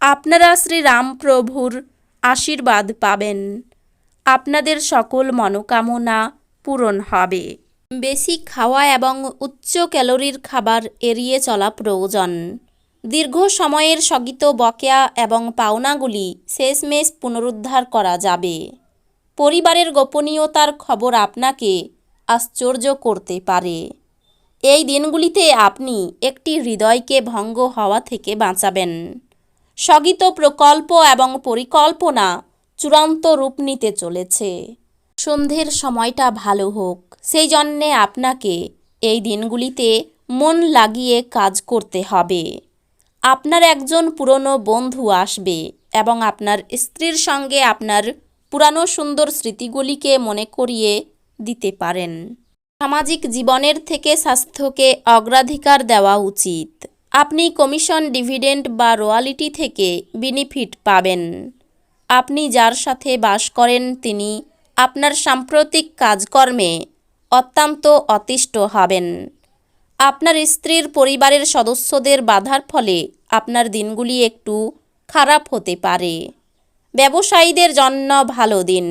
আপনারা শ্রীরামপ্রভুর আশীর্বাদ পাবেন। আপনাদের সকল মনোকামনা পূরণ হবে। বেশি খাওয়া এবং উচ্চ ক্যালোরির খাবার এড়িয়ে চলা প্রয়োজন। দীর্ঘ সময়ের স্থগিত বকেয়া এবং পাওনাগুলি শেষমেশ পুনরুদ্ধার করা যাবে। পরিবারের গোপনীয়তার খবর আপনাকে আশ্চর্য করতে পারে। এই দিনগুলিতে আপনি একটি হৃদয়কে ভঙ্গ হওয়া থেকে বাঁচাবেন। স্থগিত প্রকল্প এবং পরিকল্পনা চূড়ান্ত রূপ নিতে চলেছে। সন্ধ্যের সময়টা ভালো হোক, সেই জন্যে আপনাকে এই দিনগুলিতে মন লাগিয়ে কাজ করতে হবে। আপনার একজন পুরনো বন্ধু আসবে এবং আপনার স্ত্রীর সঙ্গে আপনার পুরানো সুন্দর স্মৃতিগুলিকে মনে করিয়ে দিতে পারেন। সামাজিক জীবনের থেকে স্বাস্থ্যকে অগ্রাধিকার দেওয়া উচিত। আপনি কমিশন ডিভিডেন্ড বা রোয়ালিটি থেকে বেনিফিট পাবেন। আপনি যার সাথে বাস করেন তিনি আপনার সাম্প্রতিক কাজকর্মে অত্যন্ত অতিষ্ঠ হবেন। আপনার স্ত্রীর পরিবারের সদস্যদের বাধার ফলে আপনার দিনগুলি একটু খারাপ হতে পারে। ব্যবসায়ীদের জন্য ভালো দিন।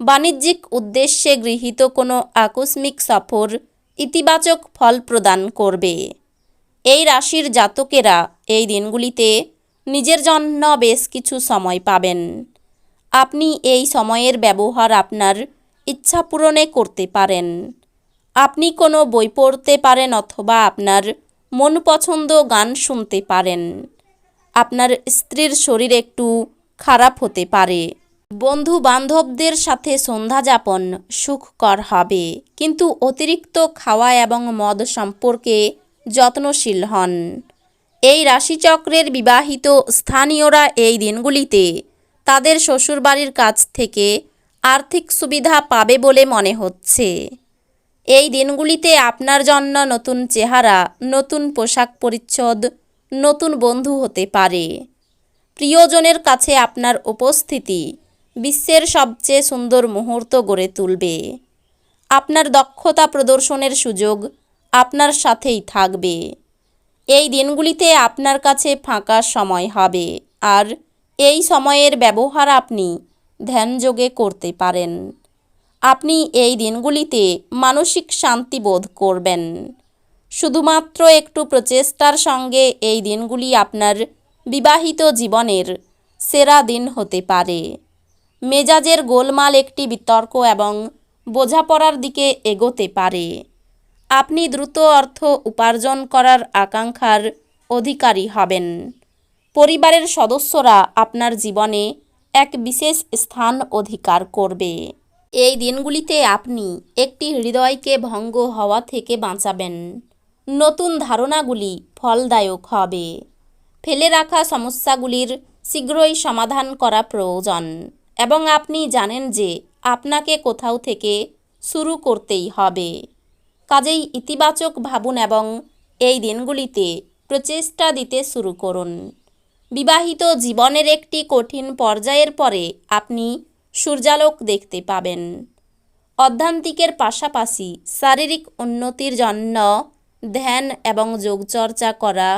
বাণিজ্যিক উদ্দেশ্যে গৃহীত কোনো আকস্মিক সফর ইতিবাচক ফল প্রদান করবে। এই রাশির জাতকেরা এই দিনগুলিতে নিজের জন্য বেশ কিছু সময় পাবেন। আপনি এই সময়ের ব্যবহার আপনার ইচ্ছা পূরণে করতে পারেন। আপনি কোনো বই পড়তে পারেন অথবা আপনার মন পছন্দ গান শুনতে পারেন। আপনার স্ত্রীর শরীর একটু খারাপ হতে পারে। বন্ধু বান্ধবদের সাথে সন্ধ্যা যাপন সুখকর হবে। কিন্তু অতিরিক্ত খাওয়া এবং মদ সম্পর্কে যত্নশীল হন। এই রাশিচক্রের বিবাহিত স্থানীয়রা এই দিনগুলিতে তাদের শ্বশুরবাড়ির কাছ থেকে আর্থিক সুবিধা পাবে বলে মনে হচ্ছে। এই দিনগুলিতে আপনার জন্য নতুন চেহারা, নতুন পোশাক পরিচ্ছদ, নতুন বন্ধু হতে পারে। প্রিয়জনের কাছে আপনার উপস্থিতি বিশ্বের সবচেয়ে সুন্দর মুহূর্ত গড়ে তুলবে। আপনার দক্ষতা প্রদর্শনের সুযোগ আপনার সাথেই থাকবে। এই দিনগুলিতে আপনার কাছে ফাঁকা সময় হবে। আর এই সময়ের ব্যবহার আপনি ধ্যানযোগে করতে পারেন। আপনি এই দিনগুলিতে মানসিক শান্তি বোধ করবেন। শুধুমাত্র একটু প্রচেষ্টার সঙ্গে এই দিনগুলি আপনার বিবাহিত জীবনের সেরা দিন হতে পারে। মেজাজের গোলমাল একটি বিতর্ক এবং বোঝাপড়ার দিকে এগোতে পারে। আপনি দ্রুত অর্থ উপার্জন করার আকাঙ্ক্ষার অধিকারী হবেন। পরিবারের সদস্যরা আপনার জীবনে এক বিশেষ স্থান অধিকার করবে। এই দিনগুলিতে আপনি একটি হৃদয়কে ভঙ্গ হওয়া থেকে বাঁচাবেন। নতুন ধারণাগুলি ফলদায়ক হবে। ফেলে রাখা সমস্যাগুলির শীঘ্রই সমাধান করা প্রয়োজন এবং আপনি জানেন যে আপনাকে কোথাও থেকে শুরু করতেই হবে। কাজেই ইতিবাচক ভাবুন এবং এই দিনগুলিতে প্রচেষ্টা দিতে শুরু করুন। বিবাহিত জীবনের একটি কঠিন পর্যায়ের পরে আপনি সূর্যালোক দেখতে পাবেন। অধ্যান্তিকের পাশাপাশি শারীরিক উন্নতির জন্য ধ্যান এবং যোগচর্চা করা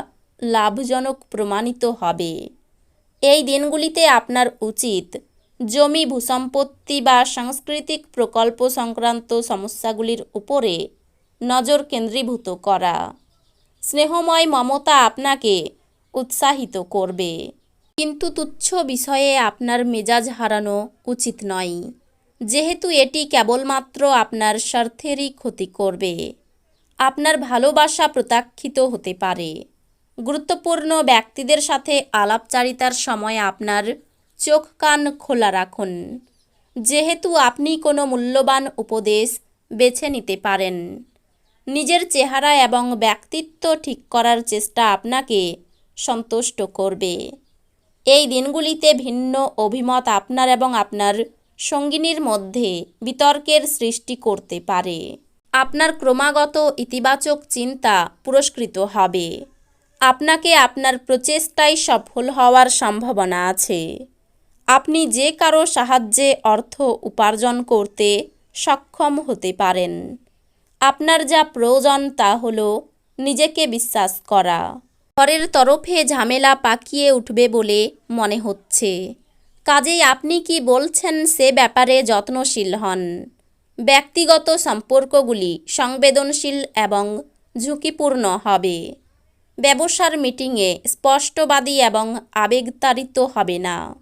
লাভজনক প্রমাণিত হবে। এই দিনগুলিতে আপনার উচিত জমি, ভূসম্পত্তি বা সাংস্কৃতিক প্রকল্প সংক্রান্ত সমস্যাগুলির উপরে নজর কেন্দ্রীভূত করা। স্নেহময় মমতা আপনাকে উৎসাহিত করবে। কিন্তু তুচ্ছ বিষয়ে আপনার মেজাজ হারানো উচিত নয়। যেহেতু এটি কেবলমাত্র আপনার স্বার্থেরই ক্ষতি করবে। আপনার ভালোবাসা প্রত্যাখ্যিত হতে পারে। গুরুত্বপূর্ণ ব্যক্তিদের সাথে আলাপচারিতার সময় আপনার চোখ কান খোলা রাখুন। যেহেতু আপনি কোনো মূল্যবান উপদেশ বেছে নিতে পারেন। নিজের চেহারা এবং ব্যক্তিত্ব ঠিক করার চেষ্টা আপনাকে সন্তুষ্ট করবে। এই দিনগুলিতে ভিন্ন অভিমত আপনার এবং আপনার সঙ্গিনীর মধ্যে বিতর্কের সৃষ্টি করতে পারে। আপনার ক্রমাগত ইতিবাচক চিন্তা পুরস্কৃত হবে। আপনাকে আপনার প্রচেষ্টায় সফল হওয়ার সম্ভাবনা আছে। আপনি যে কারও সাহায্যে অর্থ উপার্জন করতে সক্ষম হতে পারেন। আপনার যা প্রয়োজন তা হলো নিজেকে বিশ্বাস করা। ঘরের তরফে ঝামেলা পাকিয়ে উঠবে বলে মনে হচ্ছে। কাজেই আপনি কি বলছেন সে ব্যাপারে যত্নশীল হন। ব্যক্তিগত সম্পর্কগুলি সংবেদনশীল এবং ঝুঁকিপূর্ণ হবে। ব্যবসার মিটিংয়ে স্পষ্টবাদী এবং আবেগতাড়িত হবে না।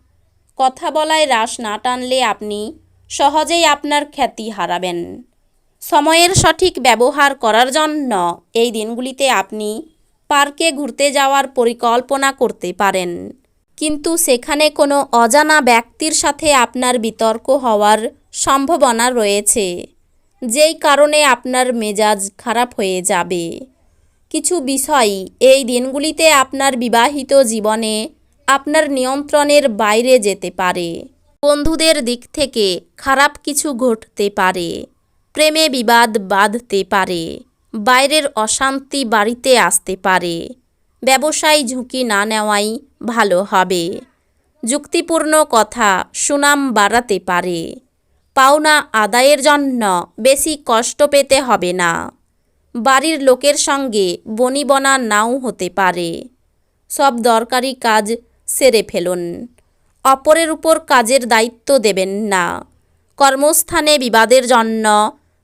কথা বলায় রাশ না টানলে আপনি সহজেই আপনার খ্যাতি হারাবেন। সময়ের সঠিক ব্যবহার করার জন্য এই দিনগুলিতে আপনি পার্কে ঘুরতে যাওয়ার পরিকল্পনা করতে পারেন। কিন্তু সেখানে কোনো অজানা ব্যক্তির সাথে আপনার বিতর্ক হওয়ার সম্ভাবনা রয়েছে, যেই কারণে আপনার মেজাজ খারাপ হয়ে যাবে। কিছু বিষয় এই দিনগুলিতে আপনার বিবাহিত জীবনে আপনার নিয়ন্ত্রণের বাইরে যেতে পারে। বন্ধুদের দিক থেকে খারাপ কিছু ঘটতে পারে। প্রেমে বিবাদ বাঁধতে পারে, বাইরের অশান্তি বাড়িতে আসতে পারে। ব্যবসায় ঝুঁকি না নেওয়াই ভালো হবে। যুক্তিপূর্ণ কথা সুনাম বাড়াতে পারে। পাওনা আদায়ের জন্য বেশি কষ্ট পেতে হবে না। বাড়ির লোকের সঙ্গে বনিবনা নাও হতে পারে। সব দরকারি কাজ সেরে ফেলুন। অপরের উপর কাজের দায়িত্ব দেবেন না। কর্মস্থানে বিবাদের জন্য